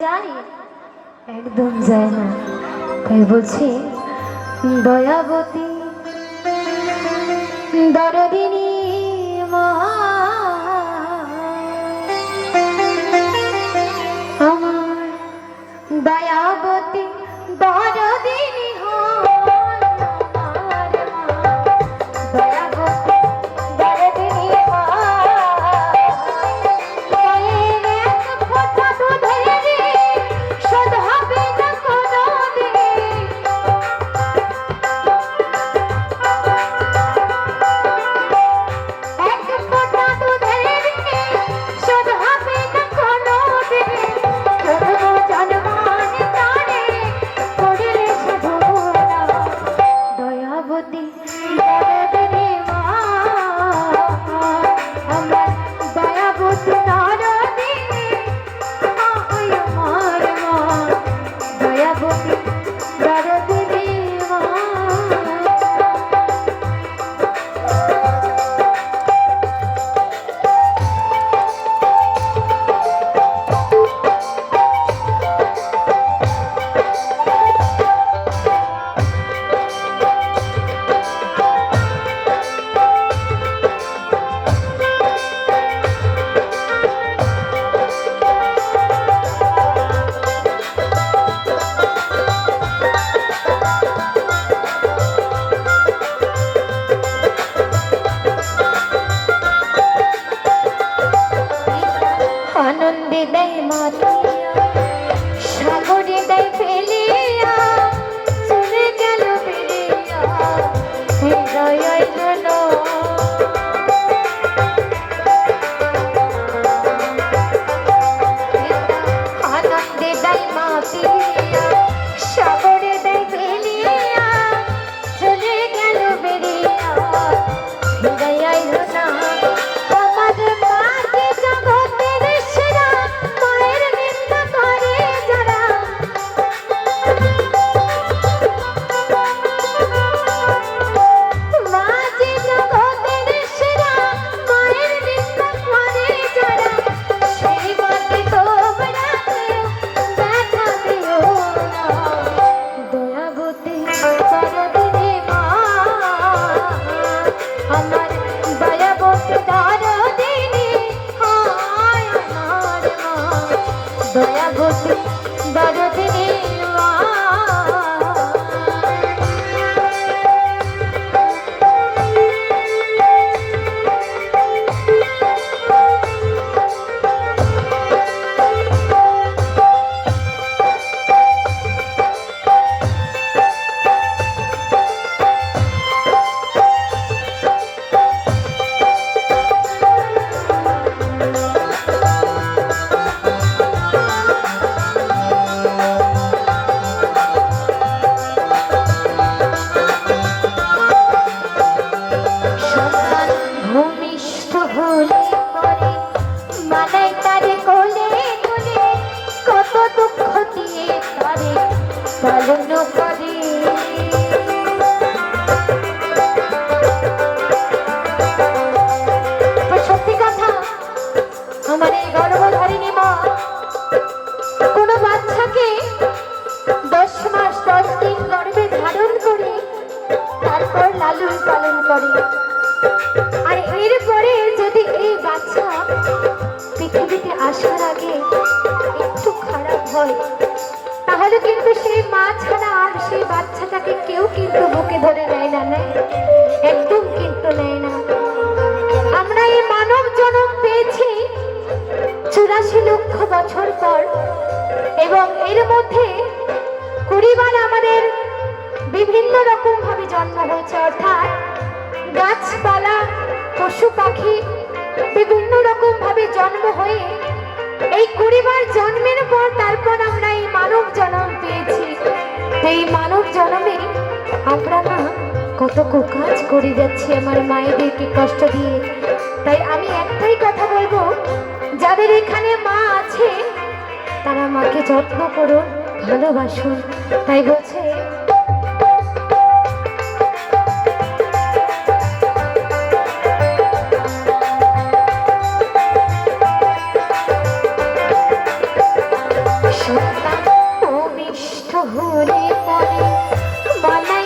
যায় একদম যায় না। তাই বলছি দয়াবতী দরদিনী পালন করে। আর এরপরে যদি এই বাচ্চা পৃথিবীতে আসার আগে একটু খারাপ হয়, তাহলে কিন্তু সেই মা ছাড়া আর সেই বাচ্চাটাকে কেউ কিন্তু বুকে ধরে নেয় না, নেয় অর্থাৎ গাছপালা, পশু পাখি বিভিন্ন রকম ভাবে জন্ম হয়ে এই কুড়িবার জন্মের পর তারপর আমরা এই মানব জন্ম পেয়েছি। এই মানব জন্মে আমরা না কত কুকাজ করে যাচ্ছি আমার মায়েদেরকে কষ্ট দিয়ে। তাই আমি একটাই কথা বলব, যাদের এখানে মা আছে, তারা মাকে যত্ন করুন, ভালোবাসুন। তাই বলছে পরে বলা